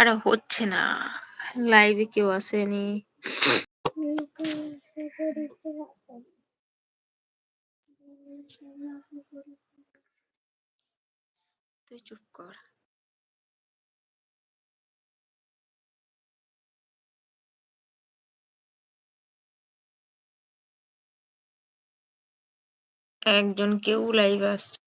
আরে হচ্ছে না। লাইভে কেউ আসেনি। তুই চুপ কর। একজন কেউ লাইভ আসছে।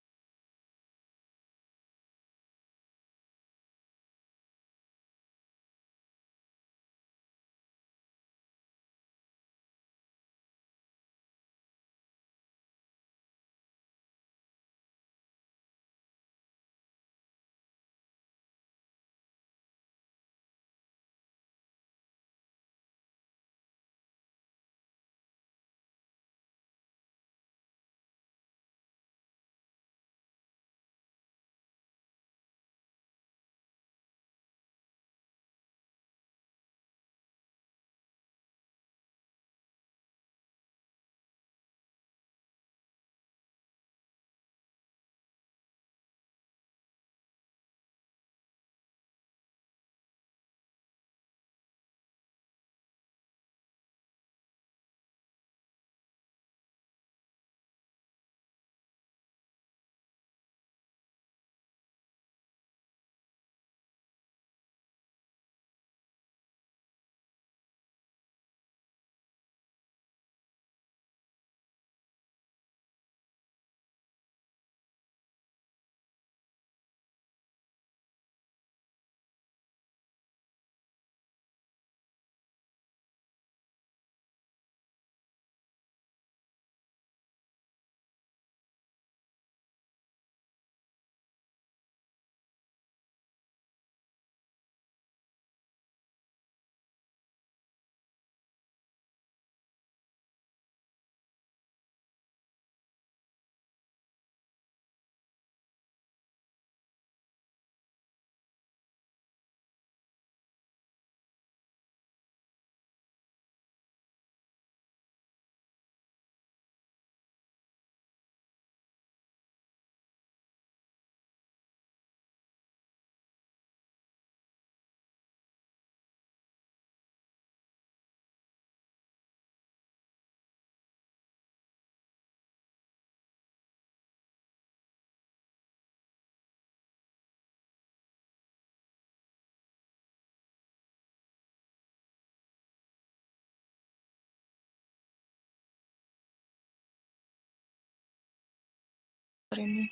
করেনি।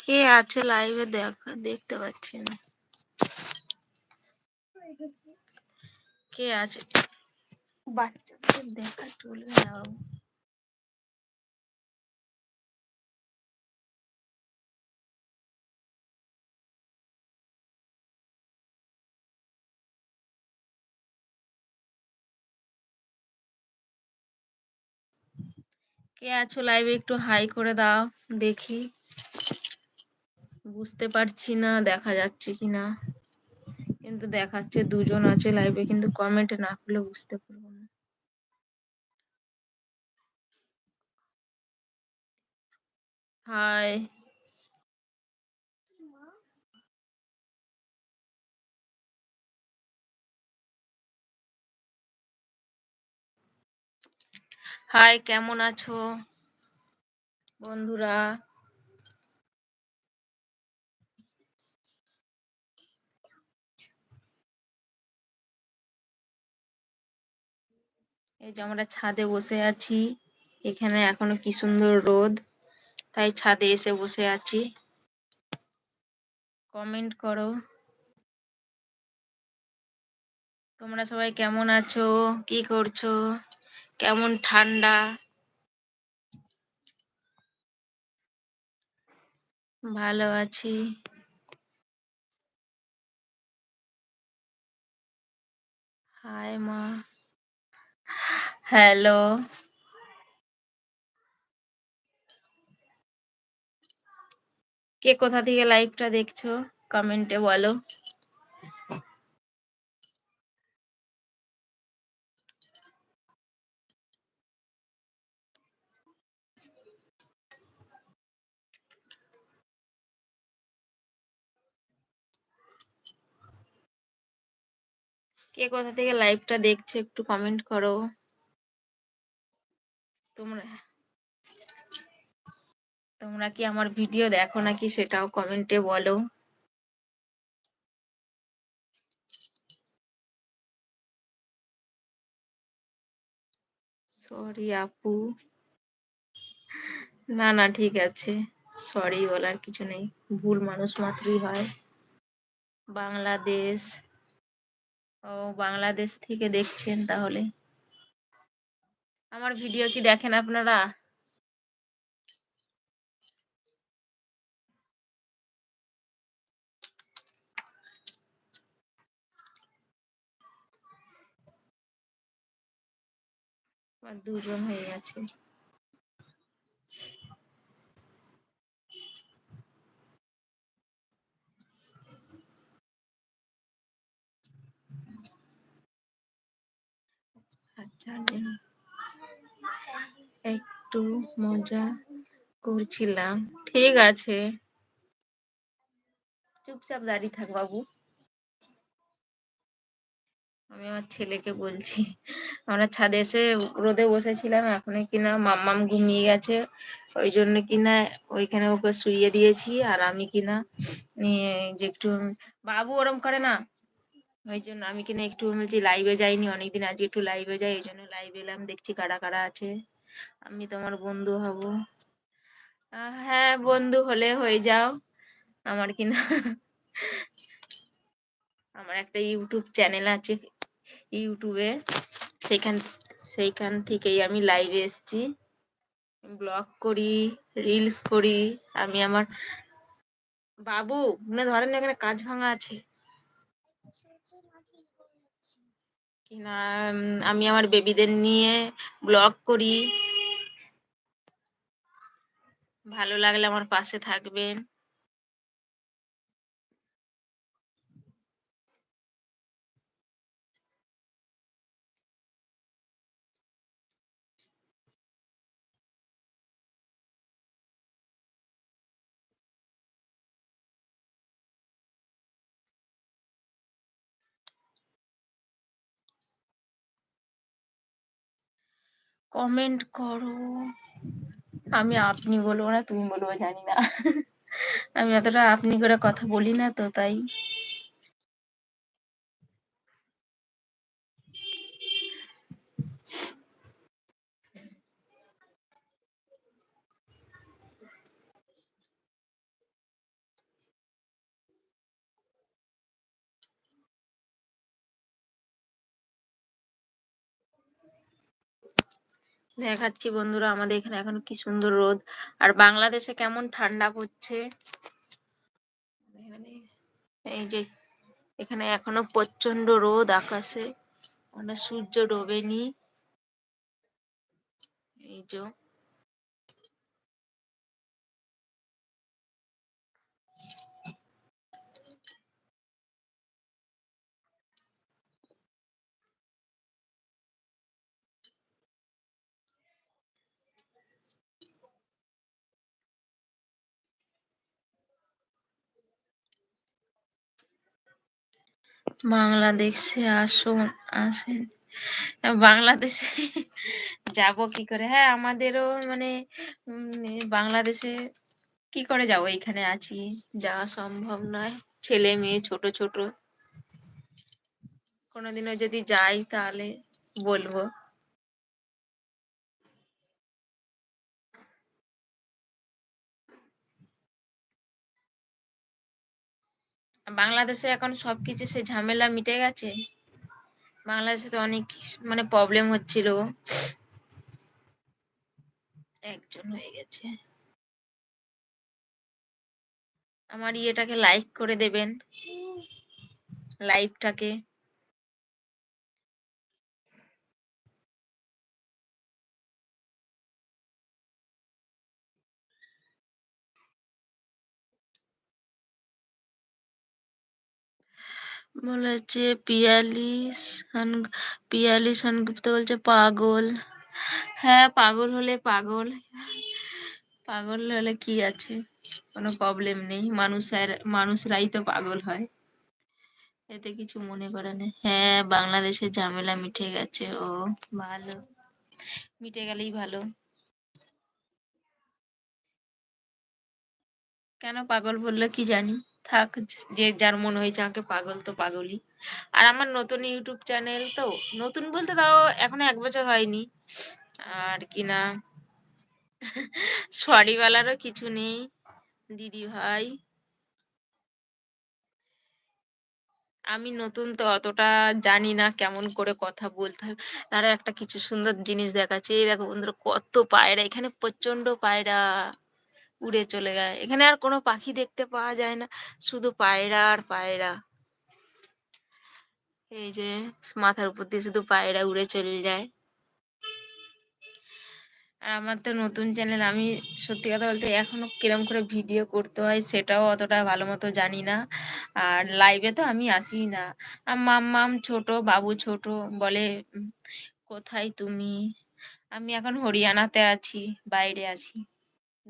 কে আছে লাইভে দেখা দেখতে পাচ্ছি না। কে আছে? বাচ্চাদের দেখা চলবে না বাবু কে আছো লাইভে একটু হাই করে দাও, দেখি। বুঝতে পারছি না, দেখা যাচ্ছে কিনা। কিন্তু দেখাচ্ছে দুজন আছে লাইভে কিন্তু কমেন্ট না করলে বুঝতে পারব না। হাই হাই, কেমন আছো? বন্ধুরা। এই যে আমরা ছাদে বসে আছি। এখানে এখনও কি সুন্দর রোদ, তাই ছাদে এসে বসে আছি। কমেন্ট করো। তোমরা সবাই কেমন আছো? কি করছ? কেমন ঠান্ডা? ভালো আছি। হাই মা। হ্যালো। কে কোথা থেকে লাইভটা দেখছ? কমেন্টে বলো। কে কোথা থেকে লাইভটা দেখছ একটু কমেন্ট করো। তোমরা তোমরা কি আমার ভিডিও দেখো নাকি সেটাও কমেন্টে বলো। সরি আপু। না না, ঠিক আছে। সরি বলার কিছু নেই। ভুল মানুষ মাত্রই হয়। বাংলাদেশ ও বাংলাদেশ থেকে দেখছেন তাহলে। আমার ভিডিও কি দেখেন আপনারা? দুজন হয়ে গেছে। একটু মজা করছিলাম। ঠিক আছে। চুপচাপ দাঁড়িয়ে থাক বাবু। আমি আমার ছেলেকে বলছি, আমরা ছাদে এসে রোদে বসেছিলাম এখন কিনা মাম্মাম ঘুমিয়ে গেছে। ওই জন্য কিনা ওইখানে ওকে শুইয়ে দিয়েছি, আর আমি কিনা যে একটু বাবু ওরম করে না ওই জন্য আমি কিনা একটু বলছি লাইভে যাইনি, অনেকদিন আজকে একটু লাইভে যাই, ওই জন্য লাইভে এলাম, দেখছি কারা কারা আছে। আমি তোমার বন্ধু হব। হ্যাঁ বন্ধু হলে হয়ে যাও। আমার কিনা আমার একটা ইউটিউব চ্যানেল আছে ইউটিউবে সেখান সেইখান থেকেই আমি লাইভে এসেছি। ব্লগ করি রিলস করি। আমি আমার বাবু, মনে ধরেন এখানে কাজ ভাঙা আছে। কিনা আমি আমার বেবিদের নিয়ে ব্লগ করি। ভালো লাগলে আমার পাশে থাকবেন। কমেন্ট করো। আমি আপনি বলব না, তুমি বলব জানি না। আমি অতটা আপনি করে কথা বলি না তো, তাই। দেখাচ্ছি বন্ধুরা আমাদের এখানে এখন কি সুন্দর রোদ। আর বাংলাদেশে কেমন ঠান্ডা পড়ছে? এই যে, এখানে এখনও প্রচণ্ড রোদ আকাশে। মানে সূর্য ডোবেনি এই যে বাংলাদেশে আসুন, আসেন। বাংলাদেশে যাব কি করে? হ্যাঁ আমাদেরও মানে বাংলাদেশে কি করে যাব? এখানে আছি। যাওয়া সম্ভব নয়। ছেলে মেয়ে, ছোট ছোট। কোনোদিনও যদি যাই তাহলে বলব। বাংলাদেশে এখন সবকিছু সে ঝামেলা মিটে গেছে। বাংলাদেশে তো অনেক মানে প্রবলেম হচ্ছিল। একজন হয়ে গেছে। আমার ইয়েটাকে লাইক করে দেবেন। লাইভটাকে বলেছে পিয়ালি সান পিয়ালি সানগুপ্ত বলছে পাগল। হ্যাঁ পাগল হলে পাগল। পাগল হলে কি আছে? কোনো প্রবলেম নেই। মানুষের মানুষরাই তো পাগল হয়। এতে কিছু মনে করে না। হ্যাঁ বাংলাদেশের ঝামেলা মিটে গেছে। ও, ভালো। মিটে গেলেই ভালো। কেন পাগল বলল কি জানি? থাক, যে যার মনে হয়েছে আমাকে পাগল তো পাগলই। আর আমার নতুন ইউটিউব চ্যানেল তো, নতুন বলতে তাও এখনও এক বছর হয়নি। আর কি না, সরিওয়ালারও কিছু নেই, দিদি ভাই। আমি নতুন তো অতটা জানি না কেমন করে কথা বলতে হবে তারা একটা কিছু সুন্দর জিনিস দেখাচ্ছে, এই দেখো বন্ধুরা কত পায়রা, এখানে প্রচণ্ড পায়রা। উড়ে চলে যায়। এখানে আর কোনো পাখি দেখতে পাওয়া যায় না, শুধু পায়রা আর পায়রা। এই যে, মাথার উপর দিয়ে শুধু পায়রা উড়ে চলে যায়। আর আমার তো নতুন চ্যানেল আমি সত্যি কথা বলতে এখনও কিরম করে ভিডিও করতে হয় সেটাও অতটা ভালো মতো জানি না। আর লাইভে তো আমি আসি না। আর মাম্মাম ছোট, বাবু ছোট বলে কোথায় তুমি? আমি এখন হরিয়ানাতে আছি, বাইরে আছি।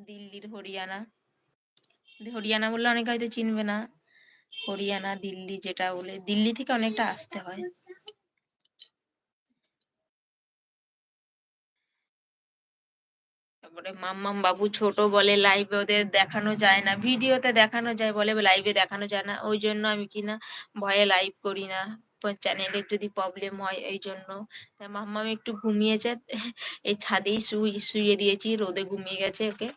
দিল্লির হরিয়ানা। হরিয়ানা বললে অনেকে হয়তো চিনবে না। হরিয়ানা, দিল্লি যেটা বলে, দিল্লি থেকে অনেকটা আসতে হয়। তারপরে মাম্মাম বাবু ছোট বলে লাইভে ওদের দেখানো যায় না ভিডিওতে দেখানো যায় বলে লাইভে দেখানো যায় না। ওই জন্য আমি কিনা ভয়ে লাইভ করি না। চ্যানেলের যদি প্রবলেম হয়, এই জন্য। মাম্মাম একটু ঘুমিয়েছে এই ছাদেই শুয়ে দিয়েছি, রোদে ঘুমিয়ে গেছে ওকে।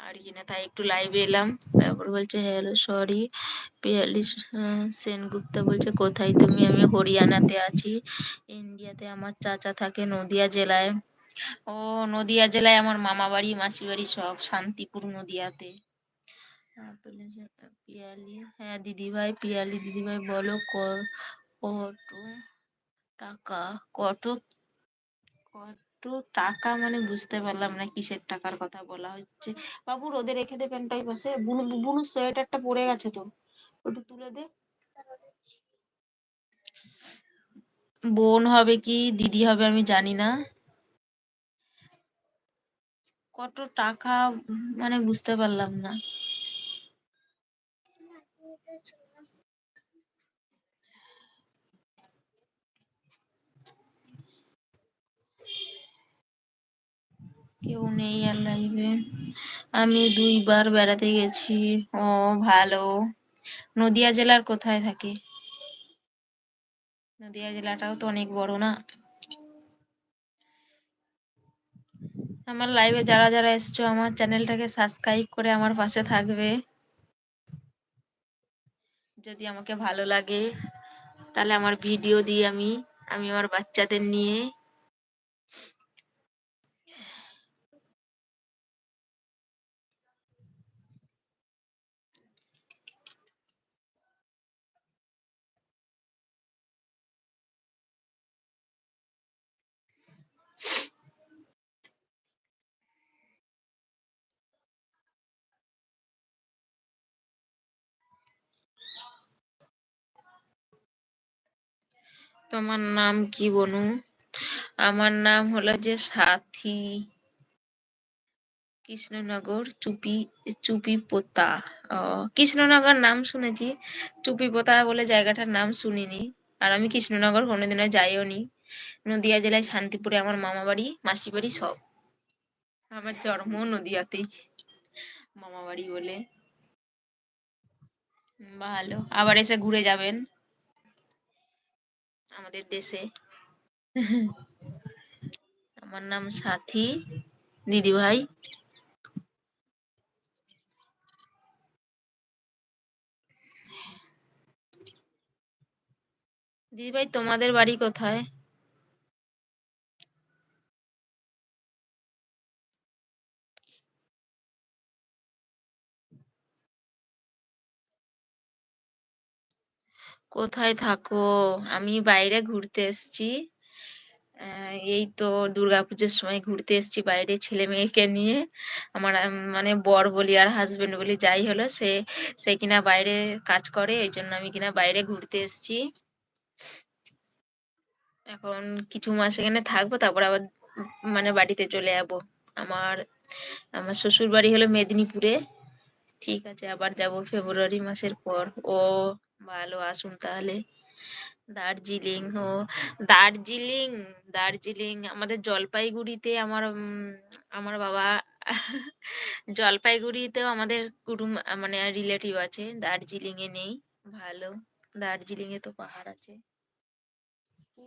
আর কি না তাই একটু লাইভে এলাম। তারপর বলছে হ্যালো সরি পিয়ালি সেনগুপ্তা বলছে, কোথায় তুমি? আমি হরিয়ানাতে আছি। ইন্ডিয়াতে আমার চাচা থাকে নদিয়া জেলায়। ও, নদিয়া জেলায় আমার মামা বাড়ি মাসি বাড়ি সব, শান্তিপুর নদিয়াতে। পিয়ালি হ্যাঁ দিদি ভাই পিয়ালি দিদি ভাই বলো কত টাকা কত টাকা মানে বুঝতে পারলাম না কিসের টাকার কথা বলা হচ্ছে। বাবু রোদে রেখে দে প্যান্টটাই পাশে বুনু বুনু সোয়েটারটা পরে গেছে তো। ওটা তুলে দে। বোন হবে কি, দিদি হবে আমি জানি না। কত টাকা মানে বুঝতে পারলাম না। কেউ নেই আর লাইভে আমি দুইবার বেড়াতে গেছি। ও, ভালো। নদিয়া জেলার কোথায় থাকে? নদিয়া জেলাটাও তো অনেক বড় না? আমার লাইভে যারা যারা এসছো, আমার চ্যানেলটাকে সাবস্ক্রাইব করে আমার পাশে থাকবে। যদি আমাকে ভালো লাগে, তাহলে আমার ভিডিও দিই আমি আমি আমার বাচ্চাদের নিয়ে তোমার নাম কি বনু? আমার নাম হলো যে সাথী। কৃষ্ণনগর চুপি চুপি পোতা কৃষ্ণনগর নাম শুনেছি। চুপি পোতা বলে জায়গাটার নাম শুনিনি। আর আমি কৃষ্ণনগর কোনোদিনও যাইও নি নদিয়া জেলায় শান্তিপুরে আমার মামা বাড়ি মাসি বাড়ি সব। আমার জন্ম নদিয়াতেই। মামা বাড়ি বলে। ভালো, আবার এসে ঘুরে যাবেন। আমাদের দেশে। আমার নাম সাথী দিদি ভাই। দিদি ভাই তোমাদের বাড়ি কোথায়? কোথায় থাকো? আমি বাইরে ঘুরতে এসেছি। এই তো দুর্গাপুজোর সময় ঘুরতে এসেছি বাইরে ছেলে মেয়েকে নিয়ে। আমার মানে বর বলি আর হাজবেন্ড বলি যাই হলো, সে সে কিনা বাইরে কাজ করে, এই জন্য আমি কিনা বাইরে ঘুরতে এসছি। এখন কিছু মাস এখানে থাকব, তারপর আবার মানে বাড়িতে চলে যাব। আমার আমার শ্বশুর বাড়ি হলো মেদিনীপুরে। ঠিক আছে, আবার যাব ফেব্রুয়ারি মাসের পর। ও ভালো আসুন তাহলে। দার্জিলিং ও দার্জিলিং দার্জিলিং আমাদের জলপাইগুড়িতে আমার উম আমার বাবা জলপাইগুড়িতেও আমাদের কুটুম মানে রিলেটিভ আছে দার্জিলিং এ নেই ভালো দার্জিলিং এ তো পাহাড় আছে। কি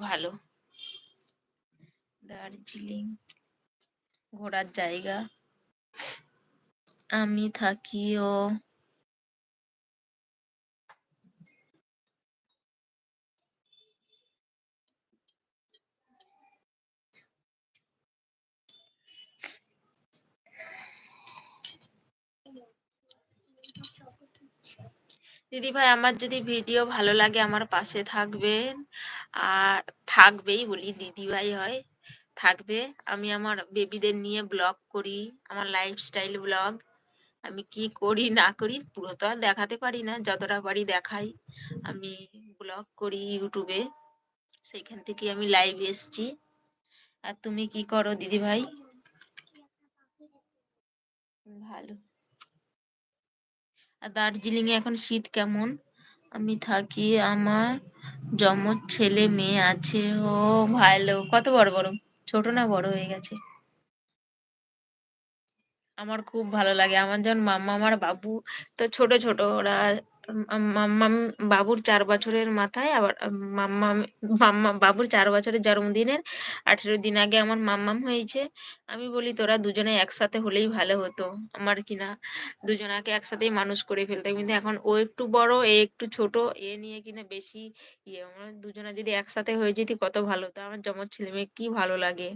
ভালো। দার্জিলিং ঘোরার জায়গা। আমি থাকিও। দিদি ভাই আমার যদি ভিডিও ভালো লাগে আমার পাশে থাকবেন। আর থাকবেই বলি দিদি ভাই হয়, থাকবে। আমি আমার বেবিদের নিয়ে ব্লগ করি, আমার লাইফস্টাইল ব্লগ আমি কি করি, না করি, পুরো তো আর দেখাতে পারি না। যতটা পারি দেখাই। আমি ব্লগ করি ইউটিউবে সেইখান থেকে আমি লাইভ এসছি। আর তুমি কি করো দিদি ভাই ভালো। দার্জিলিং এ এখন শীত কেমন? আমি থাকি আমার যমজ ছেলে মেয়ে আছে। ও ভালো কত বড় বড়? ছোট না বড় হয়ে গেছে? আমার খুব ভালো লাগে। আমার যখন মাম্মা, আমার বাবু তো ছোট ছোট, ওরা মাম্মাম বাবুর চার বছরের মাথায় আবার মাম্মাম মাম্মা বাবুর চার বছরের জন্মদিনের আঠেরো দিন আগে আমার মাম্মাম হয়েছে। আমি বলি, তোরা দুজনে একসাথে হলেই ভালো হতো। আমার কিনা দুজনাকে একসাথেই মানুষ করে ফেলতে কিন্তু এখন ও একটু বড়, এ একটু ছোট, এ নিয়ে কিনা বেশি ইয়ে। দুজনা যদি একসাথে হয়ে যেত, কত ভালো হতো। আমার যমজ ছেলে মেয়ে কি ভালো লাগে।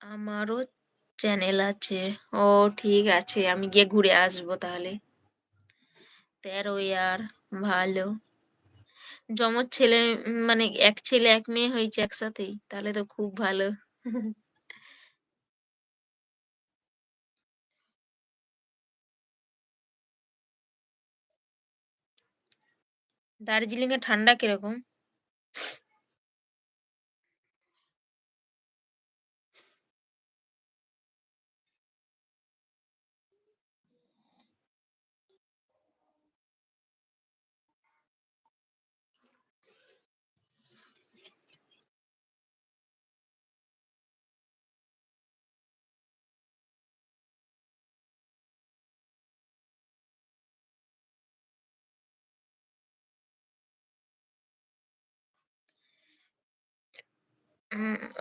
আমারও চ্যানেল আছে ও ঠিক আছে, আমি গিয়ে ঘুরে আসব তাহলে। তেরো ইয়ার ভালো। যমজ ছেলে মানে এক ছেলে, এক মেয়ে হয়েছে একসাথেই, তাহলে তো খুব ভালো। দার্জিলিং এ ঠান্ডা কীরকম?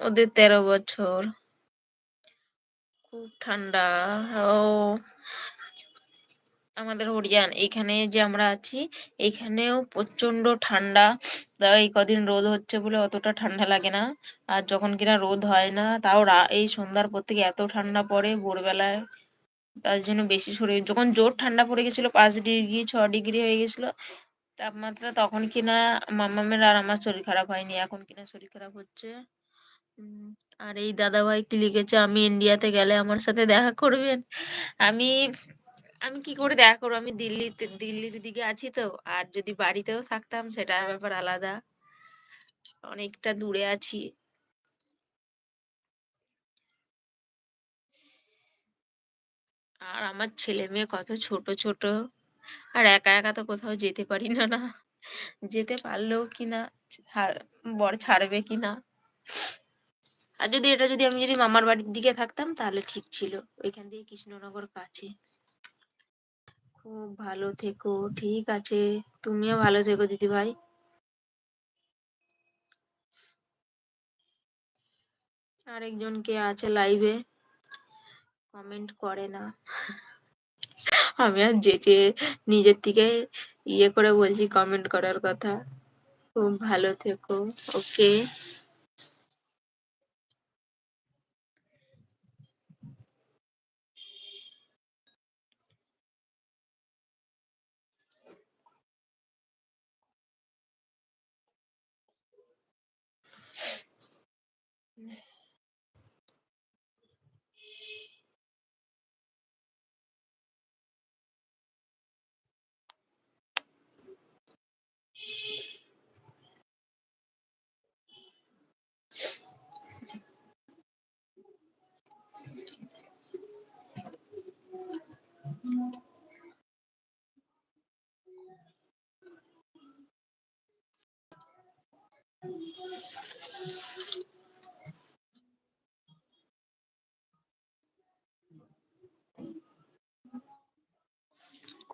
ওদের তেরো বছর। খুব ঠান্ডা। ও, আমাদের হরিয়ান এখানে যে আমরা আছি, এইখানেও প্রচণ্ড ঠান্ডা। এই কদিন রোদ হচ্ছে বলে অতটা ঠান্ডা লাগে না। আর যখন কিনা রোদ হয় না, তাও এই সন্ধ্যার পর থেকে এত ঠান্ডা পড়ে ভোরবেলায়। তার জন্য বেশি শরীর, যখন জোর ঠান্ডা পড়ে গেছিল, পাঁচ ডিগ্রি, ছ ডিগ্রি হয়ে গেছিল, তাপমাত্রা তখন কিনা মাম্মামের আর আমার শরীর খারাপ হয়নি। এখন কিনা শরীর খারাপ হচ্ছে। আর এই দাদাভাই কি লিখেছে, আমি ইন্ডিয়াতে গেলে আমার সাথে দেখা করবেন? আমি আমি কি করে দেখা করব? আমি দিল্লিতে, দিল্লির দিকে আছি তো, আর যদি বাড়িতেও থাকতাম সেটা ব্যাপার আলাদা। অনেকটা দূরে আছি। আর আমার ছেলে মেয়ে কত ছোট ছোট। আর একা একা তো কোথাও যেতে পারি না না। যেতে পারলেও কিনা বর ছাড়বে কিনা আর যদি এটা যদি আমি যদি মামার বাড়ির দিকে থাকতাম, তাহলে ঠিক ছিল। ওইখান থেকে কৃষ্ণনগর কাছে। খুব ভালো থেকো, ঠিক আছে। তুমিও ভালো থেকো দিদি ভাই আরেকজন কে আছে লাইভে কমেন্ট করে না। আমি আর যেচে নিজের থেকে ইয়ে করে বলছি কমেন্ট করার কথা। খুব ভালো থেকো ওকে Mm-hmm.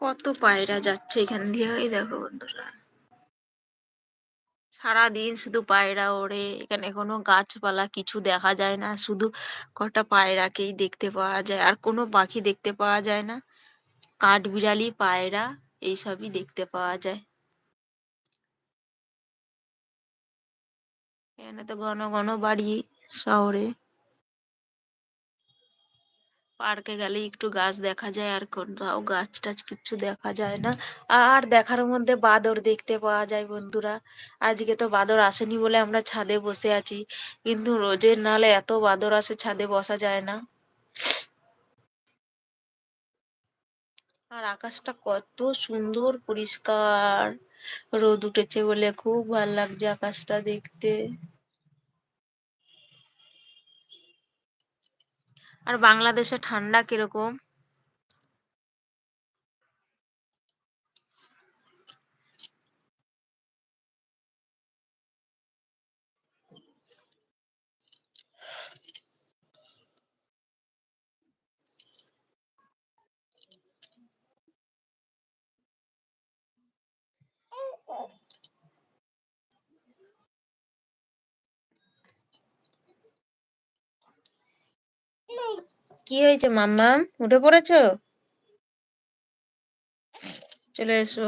কত পায়রা যাচ্ছে এখান দিয়ে ওই দেখো বন্ধুরা। সারাদিন শুধু পায়রা ওড়ে, এখানে কোনো গাছপালা কিছু দেখা যায় না, শুধু কটা পায়রাকেই দেখতে পাওয়া যায়, আর কোনো পাখি দেখতে পাওয়া যায় না। কাঠ কাঠবিড়ালি, পায়রা, এইসবই দেখতে পাওয়া যায়। এখানে তো ঘন ঘন বাড়ি শহরে। পার্কে গেলে একটু গাছ দেখা যায় আর কোথাও গাছ টাছ কিচ্ছু দেখা যায় না। আর দেখার মধ্যে বাদর দেখতে পাওয়া যায় বন্ধুরা। আজকে তো বাদর আসেনি বলে আমরা ছাদে বসে আছি। কিন্তু রোজের নালে এত বাদর আসে ছাদে বসা যায় না। আর আকাশটা কত সুন্দর, পরিষ্কার। রোদ উঠেছে বলে খুব ভালো লাগছে আকাশটা দেখতে। আর বাংলাদেশে ঠান্ডা কীরকম? কি হয়েছে মাম্মা উঠে পড়েছো? চলে এসো।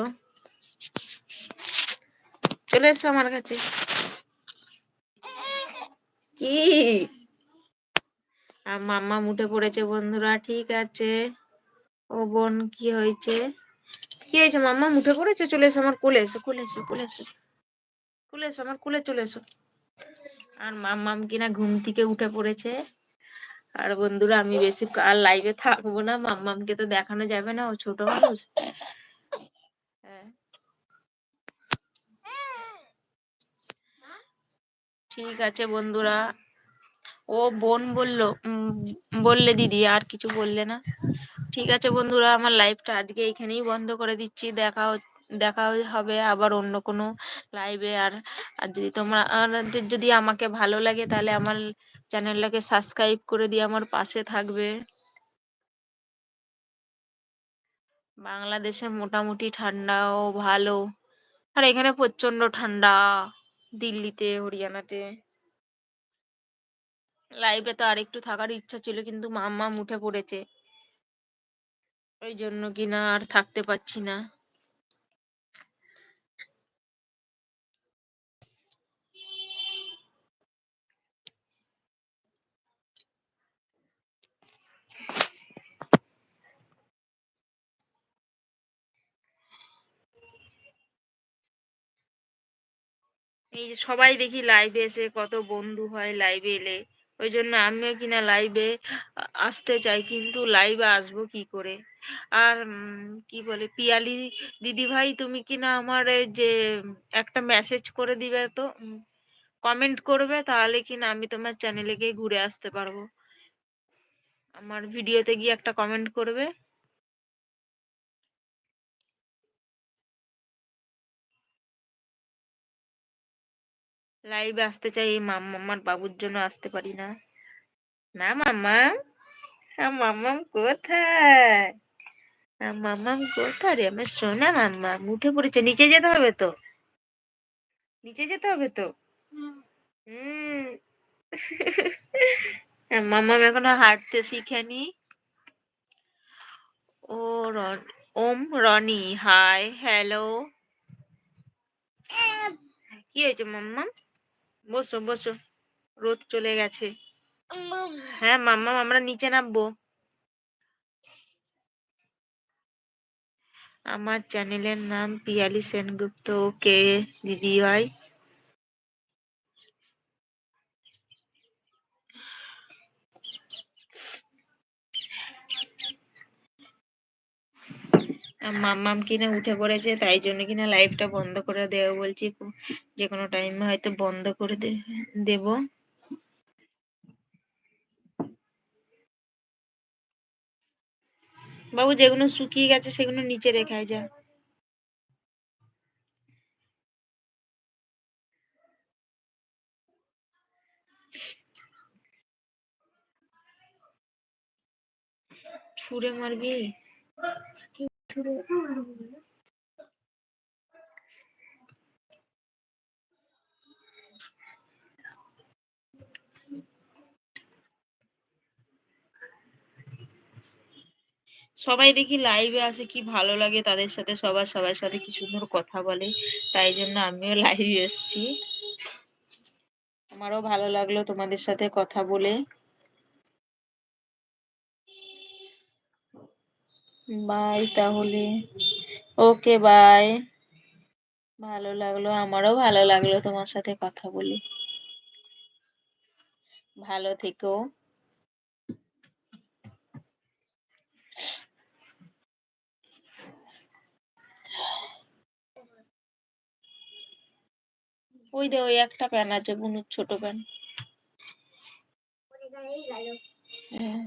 চলে এসো আমার কাছে। কি? আর মাম্মা উঠে পড়েছে, বন্ধুরা, ঠিক আছে। ও বোন, কি হয়েছে? কি হয়েছে মাম্মা উঠে পড়েছে? চলে এসো আমার কোলে এসো কোলে এসো কোলে এসো। কোলে এসো, আমার কোলে চলে এসো। আর মাম্মাম কিনা ঘুম থেকে উঠে পড়েছে। আর বন্ধুরা, আমি বেশি আর লাইভে থাকব না, মাম্মামকে তো দেখানো যাবে না, ও ছোট মানুষ। হ্যাঁ। ঠিক আছে বন্ধুরা। ও বোন বলল বললে দিদি, আর কিছু বললে না। ঠিক আছে বন্ধুরা, আমার লাইভটা আজকে এখানেই বন্ধ করে দিচ্ছি, দেখা হচ- দেখা হবে আবার অন্য কোনো লাইভে আর আর যদি তোমরা আমাদের যদি আমাকে ভালো লাগে তাহলে আমার চ্যানেলটাকে সাবস্ক্রাইব করে দিয়ে আমার পাশে থাকবে। বাংলাদেশে মোটামুটি ঠান্ডাও ভালো। আর এখানে প্রচণ্ড ঠান্ডা দিল্লিতে, হরিয়ানাতে। লাইভে তো আরেকটু থাকার ইচ্ছা ছিল কিন্তু মাম্মা উঠে পড়েছে। ওই জন্য কিনা আর থাকতে পারছি না। এই যে সবাই দেখি লাইভে এসে কত বন্ধু হয় লাইভে এলে। ওই জন্য আমিও কিনা লাইভে আসতে চাই, কিন্তু লাইভে আসব কি করে? আর কি বলে, পিয়ালি দিদি ভাই, তুমি কিনা আমার যে একটা মেসেজ করে দিবে তো কমেন্ট করবে, তাহলে কিনা আমি তোমার চ্যানেলে গিয়ে ঘুরে আসতে পারব। আমার ভিডিওতে গিয়ে একটা কমেন্ট করবে। লাইভে আসতে চাই, এই মাম্মা বাবুর জন্য আসতে পারি না। না, মাম্মা? মাম্মাম কোথায়? মাম্মাম কোথায় রে? আমার সোনা মাম্মা উঠে পড়েছে। নিচে যেতে হবে তো? নিচে যেতে হবে তো? হুম। মাম্মাম এখনও হাঁটতে শিখেনি। ও রন, ওম রনি, হাই, হ্যালো। কি হয়েছে, মাম্মাম? বসো বসো। রোদ চলে গেছে। হ্যাঁ মাম্মা আমরা নিচে নামবো। আমার চ্যানেলের নাম পিয়ালি সেনগুপ্ত। ওকে দিদি ভাই। মাম্মাম কিনা উঠে পড়েছে, তাই জন্য কিনা লাইভটা বন্ধ করে দেবো বলছি যে কোনো টাইমে হয়তো বন্ধ করে দেব। বাবু, যেগুলো শুকিয়ে গেছে, সেগুলো নিচে রেখে যা। ছুঁড়ে মারবি? সবাই দেখি লাইভে আসে, কি ভালো লাগে তাদের সাথে। সবার সবার সাথে কি সুন্দর কথা বলে। তাই জন্য আমিও লাইভে এসেছি। আমারও ভালো লাগল তোমাদের সাথে কথা বলে। বাই তাহলে। ওকে বাই ভালো লাগল আমারও ভালো লাগল তোমার সাথে কথা বলে। ভালো থেকো। ওই দে ওই একটা প্যান আছে বুনুর ছোট প্যান। হ্যাঁ।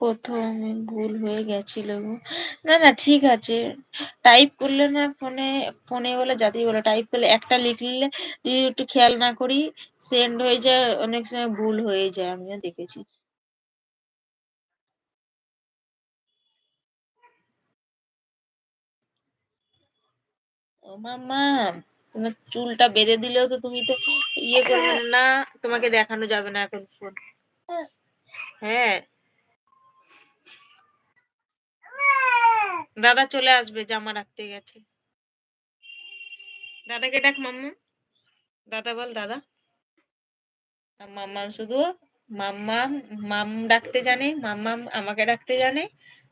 প্রথমে ভুল হয়ে গেছিল গো। না না, ঠিক আছে। টাইপ করলে না ফোনে ফোনে বলে যাতেই বলে। টাইপ করলে একটা লিখলে একটু খেয়াল না করি সেন্ড হয়ে যায়, অনেক সময় ভুল হয়ে যায়, আমিও দেখেছি। ও মামা তোমার চুলটা বেঁধে দিলেও তো তুমি তো ইয়ে করবে না। তোমাকে দেখানো যাবে না এখন ফোন হ্যাঁ। দাদা চলে আসবে, জামা রাখতে গেছে। দাদাকে ডাক মাম্মু। দাদা বল, দাদা। মাম্মা শুধু, মাম্মা, মাম ডাকতে জানে, মাম্মা আমাকে ডাকতে জানে,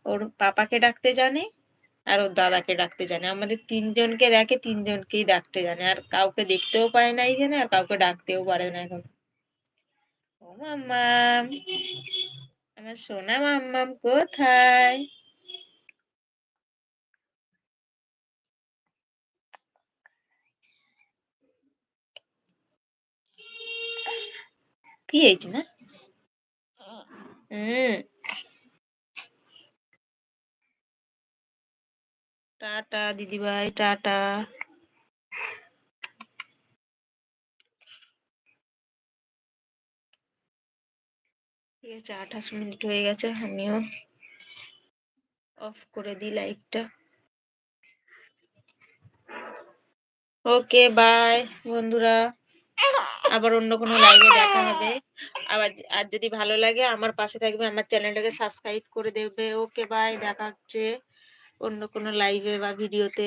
ওর পাপাকে ডাকতে জানে। আর ওর দাদাকে ডাকতে জানে। আমাদের তিনজনকে দেখে তিনজনকেই ডাকতে জানে। আর কাউকে দেখতেও পায় না এইখানে আর কাউকে ডাকতেও পারে না এখন। ও মাম্মাম, আমার সোনা মাম্মাম কোথায়? কি হয়েছে না হুম। টাটা, দিদিভাই, টাটা। ঠিক আছে, আঠাশ মিনিট হয়ে গেছে, আমিও অফ করে দিই লাইটটা ওকে বাই বন্ধুরা। আবার অন্য কোনো লাইভে দেখা হবে। আবার আর যদি ভালো লাগে, আমার পাশে থাকবে, আমার চ্যানেলটাকে সাবস্ক্রাইব করে দেবে। ওকে বাই দেখা হচ্ছে। অন্য কোনো লাইভে বা ভিডিওতে